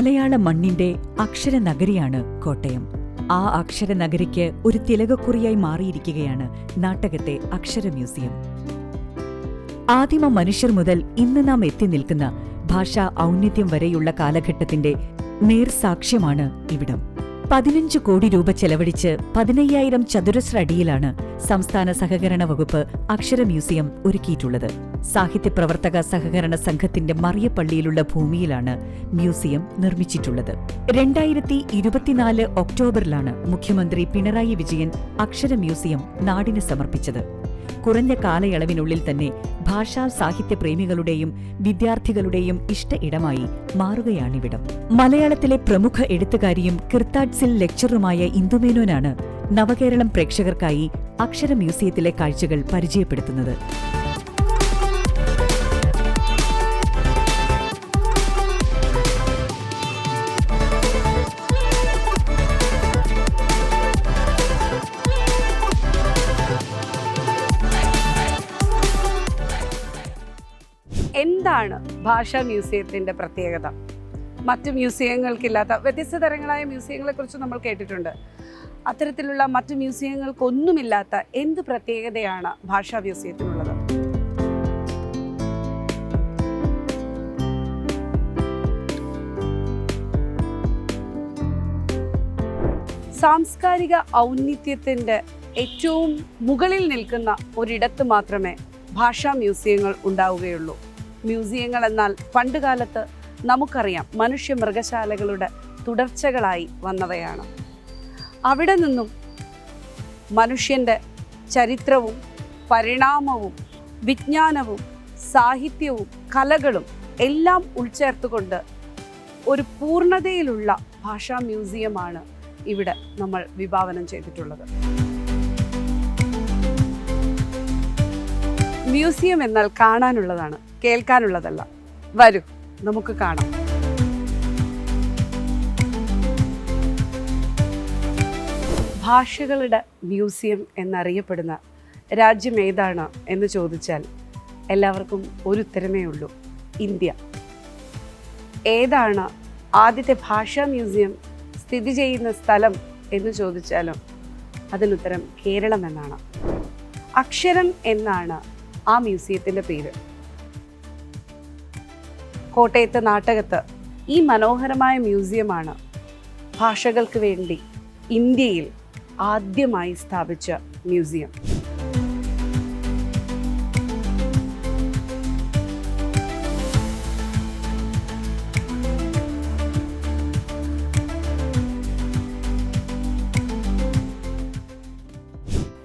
മലയാള മണ്ണിന്റെ അക്ഷരനഗരിയാണ് കോട്ടയം. ആ അക്ഷരനഗരിക്ക് ഒരു തിലകക്കുറിയായി മാറിയിരിക്കുകയാണ് നാട്ടകത്തെ അക്ഷര മ്യൂസിയം. ആദിമ മനുഷ്യർ മുതൽ ഇന്ന് നാം എത്തി നിൽക്കുന്ന ഭാഷാ ഔന്നിത്യം വരെയുള്ള കാലഘട്ടത്തിന്റെ നേർസാക്ഷ്യമാണ് ഇവിടം. പതിനഞ്ച് കോടി രൂപ ചെലവഴിച്ച് പതിനയ്യായിരം ചതുരശ്ര അടിയിലാണ് സംസ്ഥാന സഹകരണ വകുപ്പ് അക്ഷര മ്യൂസിയം ഒരുക്കിയിട്ടുള്ളത്. സാഹിത്യ പ്രവർത്തക സഹകരണ സംഘത്തിന്റെ മറിയപ്പള്ളിയിലുള്ള ഭൂമിയിലാണ് മ്യൂസിയം നിർമ്മിച്ചിട്ടുള്ളത്. രണ്ടായിരത്തി ഇരുപത്തിനാല് ഒക്ടോബറിലാണ് മുഖ്യമന്ത്രി പിണറായി വിജയൻ അക്ഷര മ്യൂസിയം നാടിന് സമർപ്പിച്ചത്. കുറഞ്ഞ കാലയളവിനുള്ളിൽ തന്നെ ഭാഷാ സാഹിത്യ പ്രേമികളുടെയും വിദ്യാർത്ഥികളുടെയും ഇഷ്ട ഇടമായി മാറുകയാണിവിടം. മലയാളത്തിലെ പ്രമുഖ എഴുത്തുകാരിയും കിർത്താഡ്സിൽ ലെക്ചറുമായ ഇന്ദുമേനോനാണ് നവകേരളം പ്രേക്ഷകർക്കായി അക്ഷര മ്യൂസിയത്തിലെ കാഴ്ചകൾ പരിചയപ്പെടുത്തുന്നത്. ഭാഷാ മ്യൂസിയത്തിന്റെ പ്രത്യേകത. മറ്റ് മ്യൂസിയങ്ങൾക്കില്ലാത്ത വ്യത്യസ്ത തരങ്ങളായ മ്യൂസിയങ്ങളെക്കുറിച്ച് നമ്മൾ കേട്ടിട്ടുണ്ട്. അത്തരത്തിലുള്ള മറ്റ് മ്യൂസിയങ്ങൾക്കൊന്നുമില്ലാത്ത എന്ത് പ്രത്യേകതയാണ് ഭാഷാ മ്യൂസിയത്തിനുള്ളത്? സാംസ്കാരിക ഔന്നിത്യത്തിന്റെ ഏറ്റവും മുകളിൽ നിൽക്കുന്ന ഒരിടത്ത് മാത്രമേ ഭാഷാ മ്യൂസിയങ്ങൾ ഉണ്ടാവുകയുള്ളൂ. മ്യൂസിയങ്ങൾ എന്നാൽ പണ്ടുകാലത്ത് നമുക്കറിയാം മനുഷ്യ മൃഗശാലകളുടെ തുടർച്ചകളായി വന്നവയാണ്. അവിടെ നിന്നും മനുഷ്യന്റെ ചരിത്രവും പരിണാമവും വിജ്ഞാനവും സാഹിത്യവും കലകളും എല്ലാം ഉൾച്ചേർത്തുകൊണ്ട് ഒരു പൂർണതയിലുള്ള ഭാഷാ മ്യൂസിയമാണ് ഇവിടെ നമ്മൾ വിഭാവനം ചെയ്തിട്ടുള്ളത്. മ്യൂസിയം എന്നാൽ കാണാനുള്ളതാണ്. കേൾക്കാനുള്ളതല്ല. വരൂ നമുക്ക് കാണാം. ഭാഷകളുടെ മ്യൂസിയം എന്നറിയപ്പെടുന്ന രാജ്യം ഏതാണ് എന്ന് ചോദിച്ചാൽ എല്ലാവർക്കും ഒരു ഉത്തരമേ ഉള്ളൂ ഇന്ത്യ. ഏതാണ് ആദ്യത്തെ ഭാഷാ മ്യൂസിയം സ്ഥിതി ചെയ്യുന്ന സ്ഥലം എന്ന് ചോദിച്ചാലും അതിനുത്തരം കേരളം എന്നാണ്. അക്ഷരം എന്നാണ് ആ മ്യൂസിയത്തിന്റെ പേര്. കോട്ടയത്ത് നാട്ടകത്ത് ഈ മനോഹരമായ മ്യൂസിയമാണ് ഭാഷകൾക്ക് വേണ്ടി ഇന്ത്യയിൽ ആദ്യമായി സ്ഥാപിച്ച മ്യൂസിയം.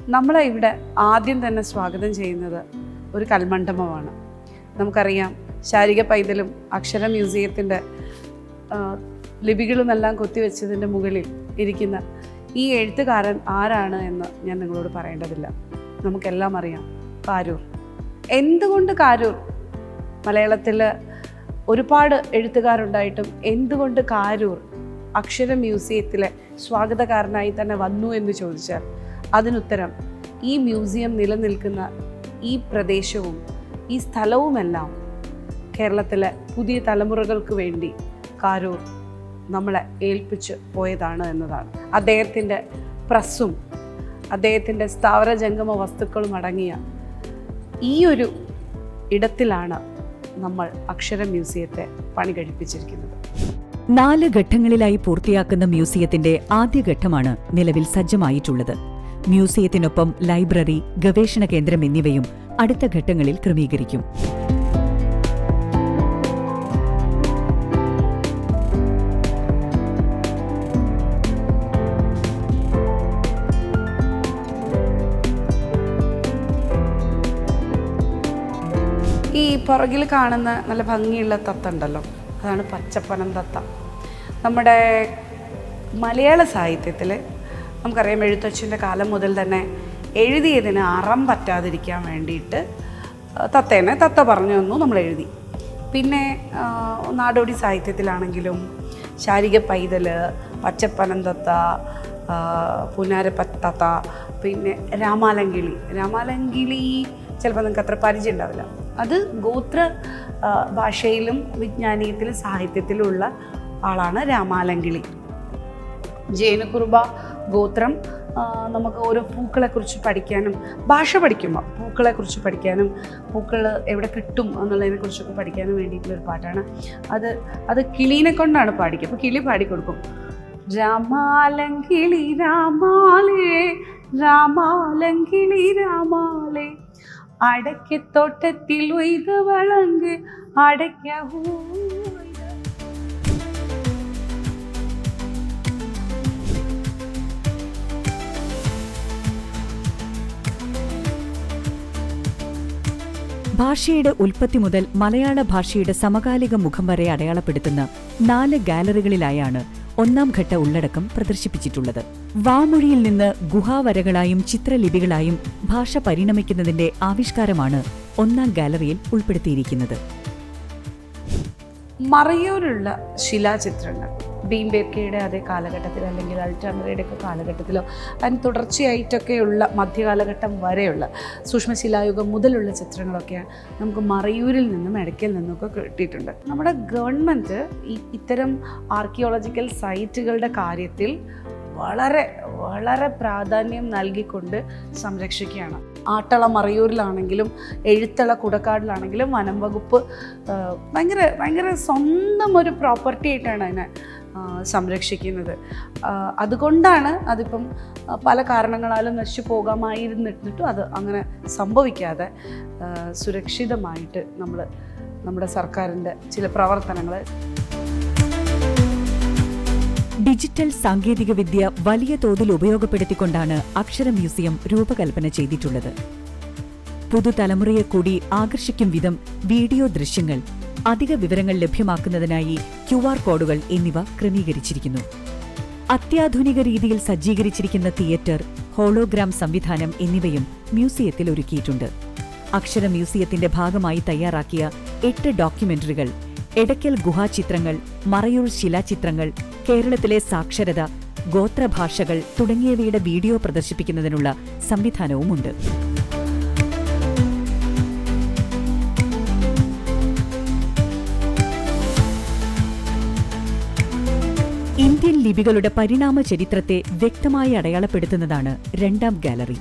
നമ്മളെ ഇവിടെ ആദ്യം തന്നെ സ്വാഗതം ചെയ്യുന്നത് ഒരു കൽമണ്ഡപമാണ്. നമുക്കറിയാം ശാരിക പൈതലും അക്ഷര മ്യൂസിയത്തിന്റെ ലിപികളുമെല്ലാം കൊത്തിവെച്ചതിന്റെ മുകളിൽ ഇരിക്കുന്ന ഈ എഴുത്തുകാരൻ ആരാണ് എന്ന് ഞാൻ നിങ്ങളോട് പറയേണ്ടതില്ല. നമുക്കെല്ലാം അറിയാം. കാരൂർ. എന്തുകൊണ്ട് കാരൂർ? മലയാളത്തിൽ ഒരുപാട് എഴുത്തുകാരുണ്ടായിട്ടും എന്തുകൊണ്ട് കാരൂർ അക്ഷര മ്യൂസിയത്തിലെ സ്വാഗതകാരനായി തന്നെ വന്നു എന്ന് ചോദിച്ചാൽ അതിനുത്തരം ഈ മ്യൂസിയം നിലനിൽക്കുന്ന ഈ പ്രദേശവും ഈ സ്ഥലവുമെല്ലാം കേരളത്തിലെ പുതിയ തലമുറകൾക്ക് വേണ്ടി കാരൂർ നമ്മളെ ഏൽപ്പിച്ച് പോയതാണ് എന്നതാണ്. അദ്ദേഹത്തിന്റെ പ്രസ്സും അദ്ദേഹത്തിന്റെ സ്ഥാവര ജംഗമ വസ്തുക്കളും അടങ്ങിയ ഈ ഒരു ഇടത്തിലാണ് നമ്മൾ അക്ഷര മ്യൂസിയത്തെ പണി കഴിപ്പിച്ചിരിക്കുന്നത്. നാല് ഘട്ടങ്ങളിലായി പൂർത്തിയാക്കുന്ന മ്യൂസിയത്തിന്റെ ആദ്യഘട്ടമാണ് നിലവിൽ സജ്ജമായിട്ടുള്ളത്. മ്യൂസിയത്തിനൊപ്പം ലൈബ്രറി ഗവേഷണ കേന്ദ്രം എന്നിവയും അടുത്ത ഘട്ടങ്ങളിൽ ക്രമീകരിക്കും. പുറകിൽ കാണുന്ന നല്ല ഭംഗിയുള്ള തത്ത ഉണ്ടല്ലോ അതാണ് പച്ചപ്പനം തത്ത. നമ്മുടെ മലയാള സാഹിത്യത്തിൽ നമുക്കറിയാം എഴുത്തച്ഛന്റെ കാലം മുതൽ തന്നെ എഴുതിയതിന് അറം പറ്റാതിരിക്കാൻ വേണ്ടിയിട്ട് തത്തേനെ തത്ത പറഞ്ഞു തന്നു നമ്മൾ എഴുതി. പിന്നെ നാടോടി സാഹിത്യത്തിലാണെങ്കിലും ശാരിക പൈതൽ പച്ചപ്പനം തത്ത ആ, പുനാരപ്പത്തത്ത പിന്നെ രാമാലങ്കിളി രാമാലങ്കിളി ചിലപ്പോൾ നിങ്ങൾക്ക് അത്ര പരിചയം ഉണ്ടാവില്ല. അത് ഗോത്ര ഭാഷയിലും വിജ്ഞാനീയത്തിലും സാഹിത്യത്തിലുമുള്ള ആളാണ് രാമാലങ്കിളി. ജൈനകുറുബ ഗോത്രം നമുക്ക് ഓരോ പൂക്കളെക്കുറിച്ച് പഠിക്കാനും ഭാഷ പഠിക്കുമ്പോൾ പൂക്കളെക്കുറിച്ച് പഠിക്കാനും പൂക്കൾ എവിടെ കിട്ടും എന്നുള്ളതിനെക്കുറിച്ചൊക്കെ പഠിക്കാനും വേണ്ടിയിട്ടുള്ളൊരു പാട്ടാണ്. അത് അത് കിളീനെ കൊണ്ടാണ് പാടിക്കുക. അപ്പോൾ കിളി പാടിക്കൊടുക്കും രാമാലങ്കിളി രാമാലേ രാമാലങ്കിളി രാമാലേ അടയ്ക്കത്തോട്ടത്തിൽ ഉയ്ത വളങ്ങ് അടയ്ക്കൂ ഭാഷയുടെ ഉൽപ്പത്തി മുതൽ മലയാള ഭാഷയുടെ സമകാലിക മുഖം വരെ അടയാളപ്പെടുത്തുന്ന നാല് ഗാലറികളിലായാണ് ഒന്നാം ഘട്ട ഉള്ളടക്കം പ്രദർശിപ്പിച്ചിട്ടുള്ളത്. വാമൊഴിയിൽ നിന്ന് ഗുഹാവരകളായും ചിത്രലിപികളായും ഭാഷ പരിണമിക്കുന്നതിന്റെ ആവിഷ്കാരമാണ് ഒന്നാം ഗാലറിയിൽ ഉൾപ്പെടുത്തിയിരിക്കുന്നത്. മറയൂരുള്ള ശിലാചിത്രങ്ങൾ. ഭീംബേർക്കയുടെ അതേ കാലഘട്ടത്തിൽ അല്ലെങ്കിൽ അൾട്ടാമറയുടെ കാലഘട്ടത്തിലോ അതിന് തുടർച്ചയായിട്ടൊക്കെയുള്ള മധ്യകാലഘട്ടം വരെയുള്ള സൂക്ഷ്മശിലായുഗം മുതലുള്ള ചിത്രങ്ങളൊക്കെ നമുക്ക് മറയൂരിൽ നിന്നും ഇടയ്ക്കൽ നിന്നൊക്കെ കിട്ടിയിട്ടുണ്ട്. നമ്മുടെ ഗവൺമെന്റ് ഈ ഇത്തരം ആർക്കിയോളജിക്കൽ സൈറ്റുകളുടെ കാര്യത്തിൽ വളരെ വളരെ പ്രാധാന്യം നൽകിക്കൊണ്ട് സംരക്ഷിക്കുകയാണ്. ആട്ടള മറയൂരിലാണെങ്കിലും എഴുത്തള കുടക്കാടിലാണെങ്കിലും വനം വകുപ്പ് ഭയങ്കര ഭയങ്കര സ്വന്തം ഒരു പ്രോപ്പർട്ടി ആയിട്ടാണ് അതിനെ സംരക്ഷിക്കുന്നത് അതുകൊണ്ടാണ് അതിപ്പം പല കാരണങ്ങളാലും നശിച്ചു പോകാമായിരുന്നിട്ടും അത് അങ്ങനെ സംഭവിക്കാതെ സുരക്ഷിതമായിട്ട് നമ്മൾ നമ്മുടെ സർക്കാരിന്റെ ചില പ്രവർത്തനങ്ങൾ ഡിജിറ്റൽ സാങ്കേതികവിദ്യ വലിയ തോതിൽ ഉപയോഗപ്പെടുത്തിക്കൊണ്ടാണ് അക്ഷര മ്യൂസിയം രൂപകൽപ്പന ചെയ്തിട്ടുള്ളത്. പുതുതലമുറയെ കൂടി ആകർഷിക്കും വിധം വീഡിയോ ദൃശ്യങ്ങൾ അധിക വിവരങ്ങൾ ലഭ്യമാക്കുന്നതിനായി ക്യു ആർ കോഡുകൾ എന്നിവ ക്രമീകരിച്ചിരിക്കുന്നു. അത്യാധുനിക രീതിയിൽ സജ്ജീകരിച്ചിരിക്കുന്ന തിയേറ്റർ ഹോളോഗ്രാം സംവിധാനം എന്നിവയും മ്യൂസിയത്തിൽ ഒരുക്കിയിട്ടുണ്ട്. അക്ഷര മ്യൂസിയത്തിന്റെ ഭാഗമായി തയ്യാറാക്കിയ എട്ട് ഡോക്യുമെന്ററികൾ എടയ്ക്കൽ ഗുഹാചിത്രങ്ങൾ മറയൂർ ശിലാചിത്രങ്ങൾ കേരളത്തിലെ സാക്ഷരത ഗോത്രഭാഷകൾ തുടങ്ങിയവയുടെ വീഡിയോ പ്രദർശിപ്പിക്കുന്നതിനുള്ള സംവിധാനവുമുണ്ട്. ഇന്ത്യൻ ലിപികളുടെ പരിണാമ ചരിത്രത്തെ വ്യക്തമായി അടയാളപ്പെടുത്തുന്നതാണ് രണ്ടാം ഗാലറി.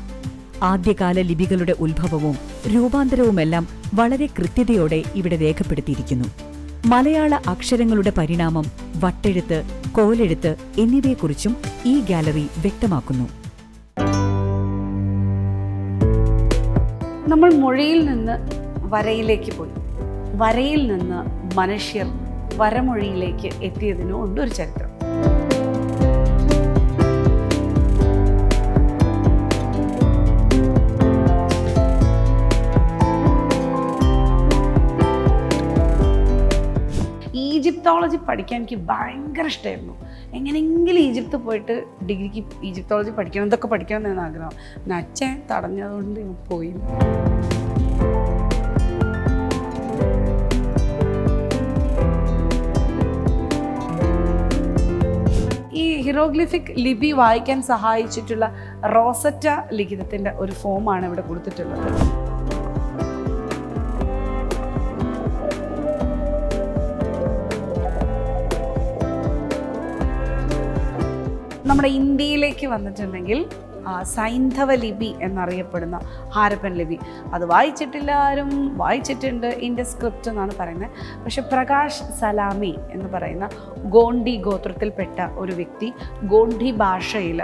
ആദ്യകാല ലിപികളുടെ ഉത്ഭവവും രൂപാന്തരവുമെല്ലാം വളരെ കൃത്യതയോടെ ഇവിടെ രേഖപ്പെടുത്തിയിരിക്കുന്നു. മലയാള അക്ഷരങ്ങളുടെ പരിണാമം വട്ടെഴുത്ത് കോലെഴുത്ത് എന്നിവയെക്കുറിച്ചും ഈ ഗാലറി വ്യക്തമാക്കുന്നു. നമ്മൾ മൊഴിയിൽ നിന്ന് വരയിലേക്ക് പോയി. വരയിൽ നിന്ന് മനുഷ്യർ വരമൊഴിയിലേക്ക് എത്തിയതിനും ഉണ്ട് ഒരു ചരിത്രം. ഈജിപ്തോളജി പഠിക്കാൻ എനിക്ക് ഭയങ്കര ഇഷ്ടമായിരുന്നു. എങ്ങനെയെങ്കിലും ഈജിപ്ത് പോയിട്ട് ഡിഗ്രിക്ക് ഈജിപ്തോളജി പഠിക്കണം ഇതൊക്കെ പഠിക്കണം എന്നാണ് ആഗ്രഹം. പിന്നെ അച്ഛൻ തടഞ്ഞതുകൊണ്ട് പോയി. ഈ ഹിറോഗ്ലിഫിക് ലിപി വായിക്കാൻ സഹായിച്ചിട്ടുള്ള റോസറ്റ ലിഖിതത്തിന്റെ ഒരു ഫോമാണ് ഇവിടെ കൊടുത്തിട്ടുള്ളത്. നമ്മുടെ ഇന്ത്യയിലേക്ക് വന്നിട്ടുണ്ടെങ്കിൽ സൈന്ധവ ലിപി എന്നറിയപ്പെടുന്ന ഹാരപ്പൻ ലിപി. അത് വായിച്ചിട്ടില്ല ആരും വായിച്ചിട്ടുണ്ട് ഇതിന്റെ സ്ക്രിപ്റ്റ് എന്നാണ് പറയുന്നത്. പക്ഷെ പ്രകാശ് സലാമി എന്ന് പറയുന്ന ഗോണ്ടി ഗോത്രത്തിൽപ്പെട്ട ഒരു വ്യക്തി ഗോണ്ടി ഭാഷയിൽ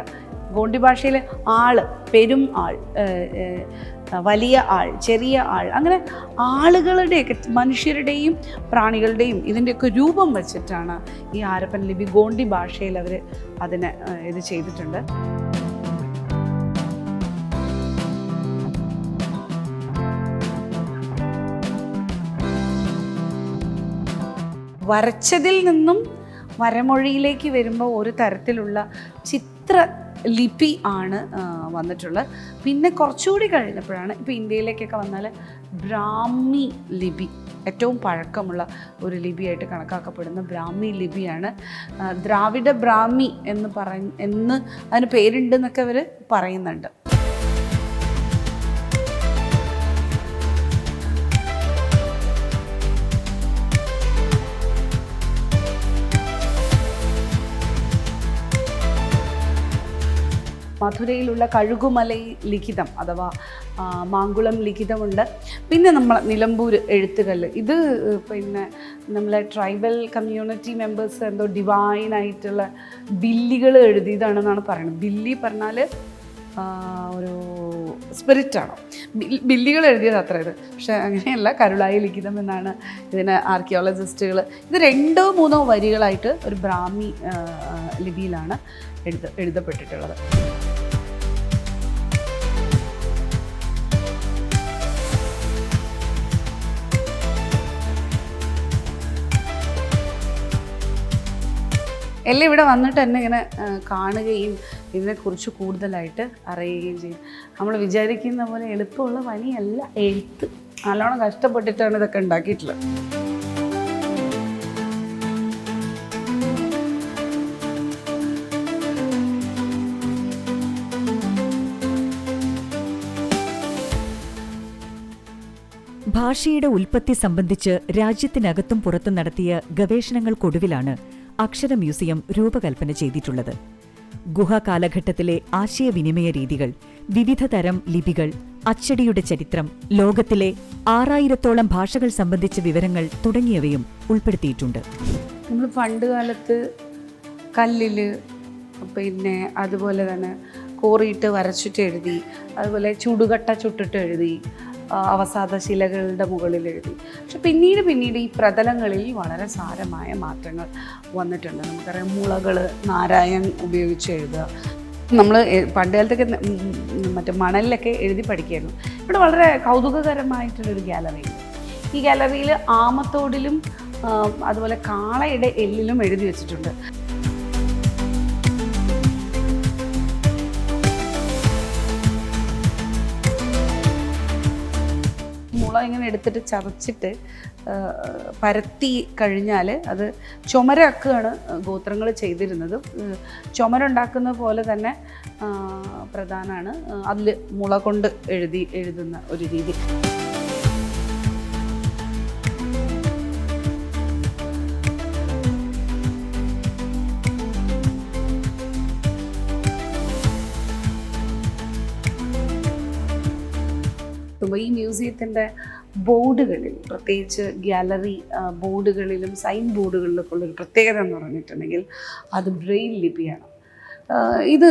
ഗോണ്ടി ഭാഷയിൽ ആൾ പെരും ആൾ വലിയ ആൾ ചെറിയ ആൾ അങ്ങനെ ആളുകളുടെയൊക്കെ മനുഷ്യരുടെയും പ്രാണികളുടെയും ഇതിന്റെയൊക്കെ രൂപം വെച്ചിട്ടാണ് ഈ ആരപ്പൻ ലിപി ഗോണ്ടി ഭാഷയിൽ അവർ അതിനെ ഇത് ചെയ്തിട്ടുണ്ട്. വരച്ചതിൽ നിന്നും വരമൊഴിയിലേക്ക് വരുമ്പോൾ ഒരു തരത്തിലുള്ള ചിത്ര ലിപി ആണ് വന്നിട്ടുള്ളത്. പിന്നെ കുറച്ചുകൂടി കഴിഞ്ഞപ്പോഴാണ് ഇപ്പോൾ ഇന്ത്യയിലേക്കൊക്കെ വന്നാൽ ബ്രാഹ്മി ലിപി ഏറ്റവും പഴക്കമുള്ള ഒരു ലിപിയായിട്ട് കണക്കാക്കപ്പെടുന്ന ബ്രാഹ്മി ലിപിയാണ്. ദ്രാവിഡ ബ്രാഹ്മി എന്ന് പറ എന്ന് അതിന് പേരുണ്ടെന്നൊക്കെ അവർ പറയുന്നുണ്ട്. മധുരയിലുള്ള കഴുകുമലൈ ലിഖിതം അഥവാ മാങ്കുളം ലിഖിതമുണ്ട്. പിന്നെ നമ്മൾ നിലമ്പൂർ എഴുത്തുകല്ല്. ഇത് പിന്നെ നമ്മളെ ട്രൈബൽ കമ്മ്യൂണിറ്റി മെമ്പേഴ്സ് എന്തോ ഡിവൈൻ ആയിട്ടുള്ള ബില്ലികൾ എഴുതിയതാണെന്നാണ് പറയുന്നത്. ബില്ലി പറഞ്ഞാൽ ഒരു സ്പിരിറ്റാണ്? ബില്ലികൾ എഴുതിയത് അത്ര ഇത്. പക്ഷെ അങ്ങനെയല്ല കരുളായി ലിഖിതം എന്നാണ് ഇതിന് ആർക്കിയോളജിസ്റ്റുകൾ ഇത് രണ്ടോ മൂന്നോ വരികളായിട്ട് ഒരു ബ്രാഹ്മി ലിപിയിലാണ് എഴുത എഴുതപ്പെട്ടിട്ടുള്ളത്. എല്ലാം ഇവിടെ വന്നിട്ട് എന്നെ ഇങ്ങനെ കാണുകയും ഇതിനെക്കുറിച്ച് കൂടുതലായിട്ട് അറിയുകയും ചെയ്യും. നമ്മൾ വിചാരിക്കുന്ന പോലെ എളുപ്പമുള്ള പണിയല്ല എഴുത്ത്. നല്ലോണം കഷ്ടപ്പെട്ടിട്ടാണ് ഇതൊക്കെ ഉണ്ടാക്കിയിട്ടുള്ളത്. ഭാഷയുടെ ഉൽപ്പത്തി സംബന്ധിച്ച് രാജ്യത്തിനകത്തും പുറത്തും നടത്തിയ ഗവേഷണങ്ങൾക്കൊടുവിലാണ് അക്ഷര മ്യൂസിയം രൂപകൽപ്പന ചെയ്തിട്ടുള്ളത്. ഗുഹ കാലഘട്ടത്തിലെ ആശയവിനിമയ രീതികൾ വിവിധ തരം ലിപികൾ അച്ചടിയുടെ ചരിത്രം ലോകത്തിലെ ആറായിരത്തോളം ഭാഷകൾ സംബന്ധിച്ച വിവരങ്ങൾ തുടങ്ങിയവയും ഉൾപ്പെടുത്തിയിട്ടുണ്ട്. നമ്മൾ പണ്ട് കാലത്ത് കല്ലിൽ പിന്നെ അതുപോലെ തന്നെ കോറിയിട്ട് വരച്ചിട്ട് എഴുതി അതുപോലെ ചുടുകട്ട ചുട്ടിട്ട് എഴുതി ആ, അവസാദ ശിലകളുടെ മുകളിൽ എഴുതി. പക്ഷെ പിന്നീട് പിന്നീട് ഈ പ്രതലങ്ങളിൽ വളരെ സാരമായ മാറ്റങ്ങൾ വന്നിട്ടുണ്ട്. നമുക്കറിയാം മുളകൾ നാരായൺ ഉപയോഗിച്ച് എഴുതുക. നമ്മൾ പണ്ട് കാലത്തൊക്കെ മറ്റേ മണലിലൊക്കെ എഴുതി പഠിക്കുകയായിരുന്നു ഇവിടെ വളരെ കൗതുകകരമായിട്ടുള്ളൊരു ഗാലറി. ഈ ഗാലറിയിൽ ആമത്തോടിലും അതുപോലെ കാളയുടെ എല്ലിലും എഴുതി വെച്ചിട്ടുണ്ട്. ഇങ്ങനെ എടുത്തിട്ട് ചതച്ചിട്ട് പരത്തി കഴിഞ്ഞാൽ അത് ചുമരാക്കുകയാണ് ഗോത്രങ്ങൾ ചെയ്തിരുന്നത്. ചുമരുണ്ടാക്കുന്ന പോലെ തന്നെ പ്രധാനമാണ് അതിൽ മുള കൊണ്ട് എഴുതി എഴുതുന്ന ഒരു രീതി. ഈ മ്യൂസിയത്തിന്റെ ബോർഡുകളിൽ പ്രത്യേകിച്ച് ഗാലറി ബോർഡുകളിലും സൈൻ ബോർഡുകളിലൊക്കെ ഉള്ളൊരു പ്രത്യേകത എന്ന് പറഞ്ഞിട്ടുണ്ടെങ്കിൽ അത് ബ്രെയിൻ ലിപിയാണ്. ഇത്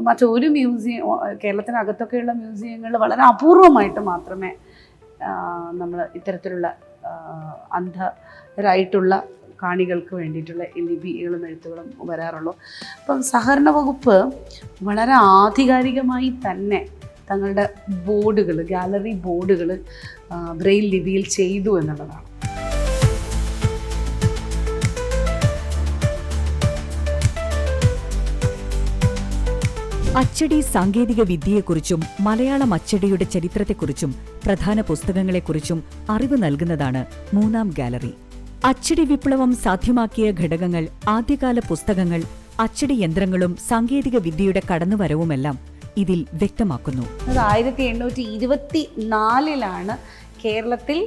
മറ്റൊരു മ്യൂസിയം കേരളത്തിനകത്തൊക്കെയുള്ള മ്യൂസിയങ്ങൾ വളരെ അപൂർവമായിട്ട് മാത്രമേ നമ്മൾ ഇത്തരത്തിലുള്ള അന്ധരായിട്ടുള്ള കാണികൾക്ക് വേണ്ടിയിട്ടുള്ള ലിപികളും എഴുത്തുകളും വരാറുള്ളൂ. അപ്പം സഹകരണ വകുപ്പ് വളരെ ആധികാരികമായി തന്നെ തങ്ങളുടെ ബോർഡുകൾ ഗാലറി ബോർഡുകൾ ബ്രെയിൽ ലിപിയിൽ ചെയ്തു എന്നുള്ളതാണ്. അച്ചടി സാങ്കേതിക വിദ്യയെക്കുറിച്ചും മലയാളം അച്ചടിയുടെ ചരിത്രത്തെക്കുറിച്ചും പ്രധാന പുസ്തകങ്ങളെക്കുറിച്ചും അറിവ് നൽകുന്നതാണ് മൂന്നാം ഗാലറി. അച്ചടി വിപ്ലവം സാധ്യമാക്കിയ ഘടകങ്ങൾ ആദ്യകാല പുസ്തകങ്ങൾ അച്ചടി യന്ത്രങ്ങളും സാങ്കേതിക വിദ്യയുടെ കടന്നുവരവുമെല്ലാം ഇതിൽ വ്യക്തമാക്കുന്നു. ആയിരത്തി എണ്ണൂറ്റി ഇരുപത്തി നാലിലാണ് കേരളത്തിൽ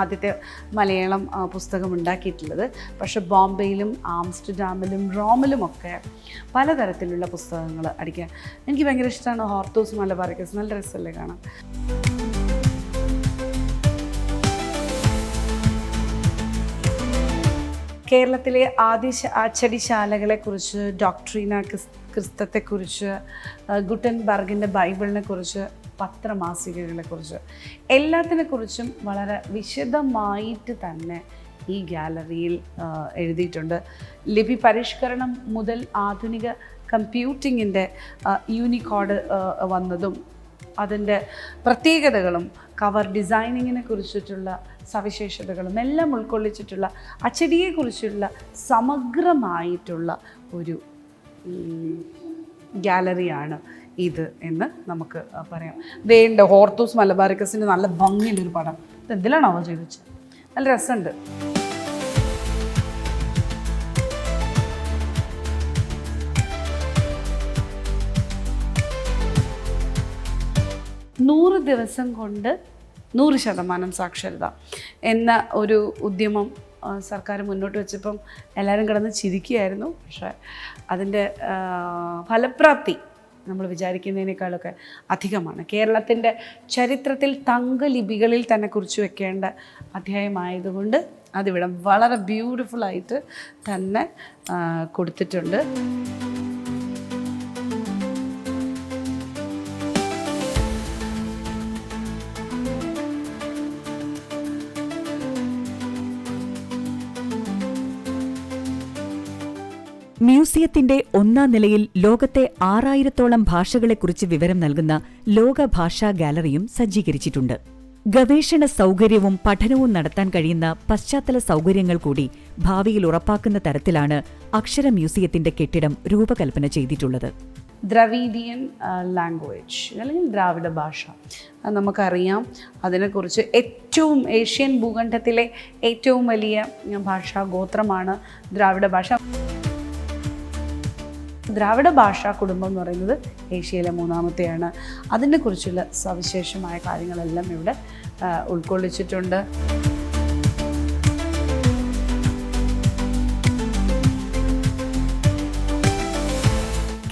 ആദ്യത്തെ മലയാളം പുസ്തകം ഉണ്ടാക്കിയിട്ടുള്ളത്. പക്ഷെ ബോംബെയിലും ആംസ്റ്റർഡാമിലും റോമിലുമൊക്കെ പലതരത്തിലുള്ള പുസ്തകങ്ങൾ അടിക്കാൻ എനിക്ക് ഭയങ്കര ഇഷ്ടമാണ്. ഹോർത്തോസ് മലബാറിക്കസ് നല്ല രസമല്ലേ കാണാം കേരളത്തിലെ ആദ്യ അച്ചടിശാലകളെക്കുറിച്ച് ഡോക്ട്രീന ക്രിസ് ക്രിസ്തത്തെക്കുറിച്ച് ഗുട്ടൻബർഗിന്റെ ബൈബിളിനെ കുറിച്ച് പത്രമാസികകളെക്കുറിച്ച് എല്ലാത്തിനെക്കുറിച്ചും വളരെ വിശദമായിട്ട് തന്നെ ഈ ഗാലറിയിൽ എഴുതിയിട്ടുണ്ട്. ലിപി പരിഷ്കരണം മുതൽ ആധുനിക കമ്പ്യൂട്ടിങ്ങിന്റെ യൂണിക്കോഡ് വന്നതും അതിന്റെ പ്രത്യേകതകളും കവർ ഡിസൈനിങ്ങിനെ കുറിച്ചിട്ടുള്ള സവിശേഷതകളും എല്ലാം ഉൾക്കൊള്ളിച്ചിട്ടുള്ള അച്ചടിയെക്കുറിച്ചുള്ള സമഗ്രമായിട്ടുള്ള ഒരു ഗാലറിയാണ് ഇത് എന്ന് നമുക്ക് പറയാം. വേണ്ട ഹോർത്തൂസ് മലബാറിക്കസിന്റെ നല്ല ഭംഗിയുള്ളൊരു പടം. ഇത് എന്തിലാണോ അവ ചോദിച്ചത് നല്ല രസമുണ്ട്. നൂറ് ദിവസം കൊണ്ട് നൂറ് ശതമാനം സാക്ഷരത എന്ന ഒരു ഉദ്യമം സർക്കാർ മുന്നോട്ട് വെച്ചപ്പം എല്ലാവരും കിടന്ന് ചിരിക്കുകയായിരുന്നു. പക്ഷേ അതിന്റെ ഫലപ്രാപ്തി നമ്മൾ വിചാരിക്കുന്നതിനേക്കാളൊക്കെ അധികമാണ്. കേരളത്തിന്റെ ചരിത്രത്തിൽ തങ്കലിപികളിൽ തന്നെ കുറിച്ച് വെക്കേണ്ട അധ്യായമായതുകൊണ്ട് അതിവിടെ വളരെ ബ്യൂട്ടിഫുള്ളായിട്ട് തന്നെ കൊടുത്തിട്ടുണ്ട്. മ്യൂസിയത്തിന്റെ ഒന്നാം നിലയിൽ ലോകത്തെ ആറായിരത്തോളം ഭാഷകളെക്കുറിച്ച് വിവരം നൽകുന്ന ലോക ഭാഷാ ഗാലറിയും സജ്ജീകരിച്ചിട്ടുണ്ട്. ഗവേഷണ സൗകര്യവും പഠനവും നടത്താൻ കഴിയുന്ന പശ്ചാത്തല സൗകര്യങ്ങൾ കൂടി ഭാവിയിൽ ഉറപ്പാക്കുന്ന തരത്തിലാണ് അക്ഷര മ്യൂസിയത്തിന്റെ കെട്ടിടം രൂപകൽപ്പന ചെയ്തിട്ടുള്ളത്. ദ്രവീഡിയൻ ലാംഗ്വേജ് അല്ലെങ്കിൽ ദ്രാവിഡ ഭാഷ. നമുക്കറിയാം. അതിനെക്കുറിച്ച് ഏറ്റവും ഏഷ്യൻ ഭൂഖണ്ഡത്തിലെ ഏറ്റവും വലിയ ഭാഷാ ഗോത്രമാണ് ദ്രാവിഡ ഭാഷ. ദ്രാവിഡ ഭാഷാ കുടുംബം എന്ന് പറയുന്നത് ഏഷ്യയിലെ മൂന്നാമത്തെയാണ്. അതിനെക്കുറിച്ചുള്ള സവിശേഷമായ കാര്യങ്ങളെല്ലാം ഇവിടെ ഉൾക്കൊള്ളിച്ചിട്ടുണ്ട്.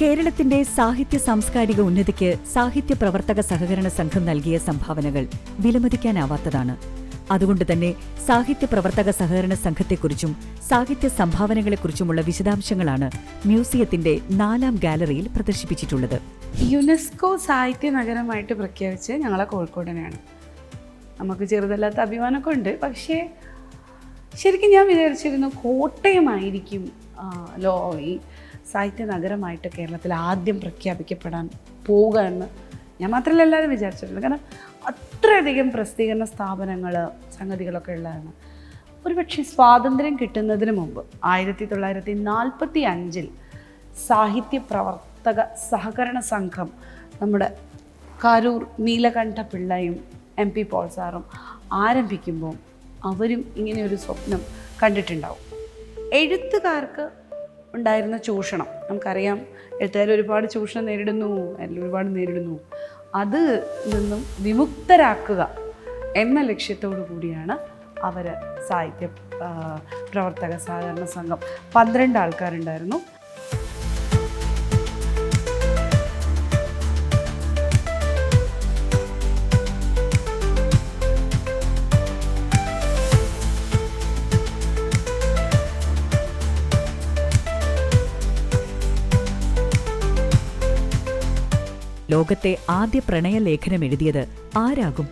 കേരളത്തിന്റെ സാഹിത്യ സാംസ്കാരിക ഉന്നതിക്ക് സാഹിത്യ പ്രവർത്തക സഹകരണ സംഘം നൽകിയ സംഭാവനകൾ വിലമതിക്കാനാവാത്തതാണ്. അതുകൊണ്ട് തന്നെ സാഹിത്യ പ്രവർത്തക സഹകരണ സംഘത്തെക്കുറിച്ചും സാഹിത്യ സംഭാവനകളെക്കുറിച്ചുമുള്ള വിശദാംശങ്ങളാണ് മ്യൂസിയത്തിന്റെ നാലാം ഗാലറിയിൽ പ്രദർശിപ്പിച്ചിട്ടുള്ളത്. യുനെസ്കോ സാഹിത്യ നഗരമായിട്ട് പ്രഖ്യാപിച്ച് ഞങ്ങളെ കോഴിക്കോടിനെയാണ്. നമുക്ക് ചെറുതല്ലാത്ത അഭിമാനമൊക്കെ ഉണ്ട്. പക്ഷേ ശരിക്കും ഞാൻ വിചാരിച്ചിരുന്നു കോട്ടയമായിരിക്കും ലോ ഈ സാഹിത്യ നഗരമായിട്ട് കേരളത്തിൽ ആദ്യം പ്രഖ്യാപിക്കപ്പെടാൻ പോവുക എന്ന്. ഞാൻ മാത്രമല്ല എല്ലാവരും വിചാരിച്ചിട്ടുണ്ട് കാരണം അത്രയധികം പ്രസിദ്ധീകരണ സ്ഥാപനങ്ങൾ സംഗതികളൊക്കെ ഉള്ളതാണ്. ഒരുപക്ഷെ സ്വാതന്ത്ര്യം കിട്ടുന്നതിന് മുമ്പ് ആയിരത്തി തൊള്ളായിരത്തി നാൽപ്പത്തി അഞ്ചിൽ സാഹിത്യ പ്രവർത്തക സഹകരണ സംഘം നമ്മുടെ കാരൂർ നീലകണ്ഠ പിള്ളയും എം പി പോൾ സാറും ആരംഭിക്കുമ്പോൾ അവരും ഇങ്ങനെ ഒരു സ്വപ്നം കണ്ടിട്ടുണ്ടാവും. എഴുത്തുകാർക്ക് ഉണ്ടായിരുന്ന ചൂഷണം. നമുക്കറിയാം എഴുത്തുകാർ ഒരുപാട് ചൂഷണം നേരിടുന്നു അല്ലെങ്കിൽ ഒരുപാട് നേരിടുന്നു. അത് നിന്നും വിമുക്തരാക്കുക എന്ന ലക്ഷ്യത്തോടു കൂടിയാണ് അവർ സാഹിത്യ പ്രവർത്തക സഹകരണ സംഘം. പന്ത്രണ്ട് ആൾക്കാരുണ്ടായിരുന്നു. ലോകത്തെ ആദ്യ പ്രണയലേഖനം എഴുതിയത് ആരാകും?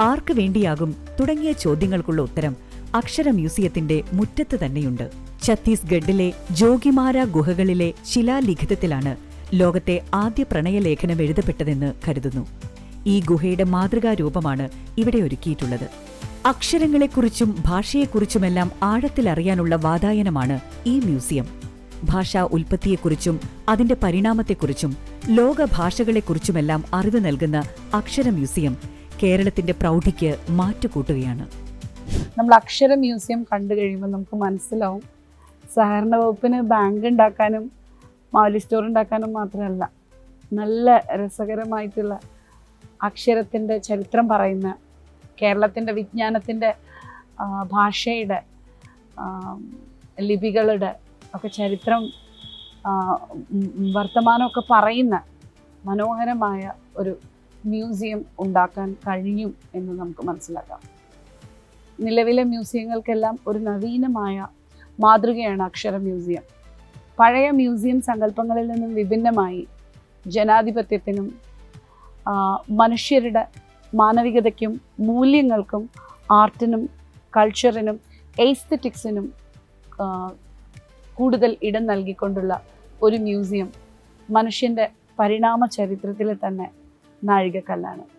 ആർക്ക് വേണ്ടിയാകും? തുടങ്ങിയ ചോദ്യങ്ങൾക്കുള്ള ഉത്തരം അക്ഷര മ്യൂസിയത്തിന്റെ മുറ്റത്ത് തന്നെയുണ്ട്. ഛത്തീസ്ഗഡിലെ ജോഗിമാര ഗുഹകളിലെ ശിലാലിഖിതത്തിലാണ് ലോകത്തെ ആദ്യ പ്രണയലേഖനം എഴുതപ്പെട്ടതെന്ന് കരുതുന്നു. ഈ ഗുഹയുടെ മാതൃകാരൂപമാണ് ഇവിടെ ഒരുക്കിയിട്ടുള്ളത്. അക്ഷരങ്ങളെക്കുറിച്ചും ഭാഷയെക്കുറിച്ചുമെല്ലാം ആഴത്തിലറിയാനുള്ള വാതായനമാണ് ഈ മ്യൂസിയം. ഭാഷാ ഉൽപ്പത്തിയെക്കുറിച്ചും അതിന്റെ പരിണാമത്തെക്കുറിച്ചും ലോക ഭാഷകളെക്കുറിച്ചുമെല്ലാം അറിവ് നൽകുന്ന അക്ഷര മ്യൂസിയം കേരളത്തിന്റെ പ്രൗഢിക്ക് മാറ്റുകൂട്ടുകയാണ്. നമ്മൾ അക്ഷര മ്യൂസിയം കണ്ടു കഴിയുമ്പോൾ നമുക്ക് മനസ്സിലാവും. സഹകരണ വകുപ്പിന് ബാങ്ക് ഉണ്ടാക്കാനും മാലി സ്റ്റോർ ഉണ്ടാക്കാനും മാത്രമല്ല നല്ല രസകരമായിട്ടുള്ള അക്ഷരത്തിന്റെ ചരിത്രം പറയുന്ന കേരളത്തിന്റെ വിജ്ഞാനത്തിന്റെ ഭാഷയുടെ ലിപികളുടെ ഒക്കെ ചരിത്രം വർത്തമാനമൊക്കെ പറയുന്ന മനോഹരമായ ഒരു മ്യൂസിയം ഉണ്ടാക്കാൻ കഴിയും എന്ന് നമുക്ക് മനസ്സിലാക്കാം. നിലവിലെ മ്യൂസിയങ്ങൾക്കെല്ലാം ഒരു നവീനമായ മാതൃകയാണ് അക്ഷര മ്യൂസിയം. പഴയ മ്യൂസിയം സങ്കല്പങ്ങളിൽ നിന്നും വിഭിന്നമായി ജനാധിപത്യത്തിനും മനുഷ്യരുടെ മാനവികതയ്ക്കും മൂല്യങ്ങൾക്കും ആർട്ടിനും കൾച്ചറിനും എയ്സ്തറ്റിക്സിനും കൂടുതൽ ഇടം നൽകിക്കൊണ്ടുള്ള ഒരു മ്യൂസിയം. മനുഷ്യന്റെ പരിണാമ ചരിത്രത്തിലെ തന്നെ നാഴികക്കല്ലാണ്.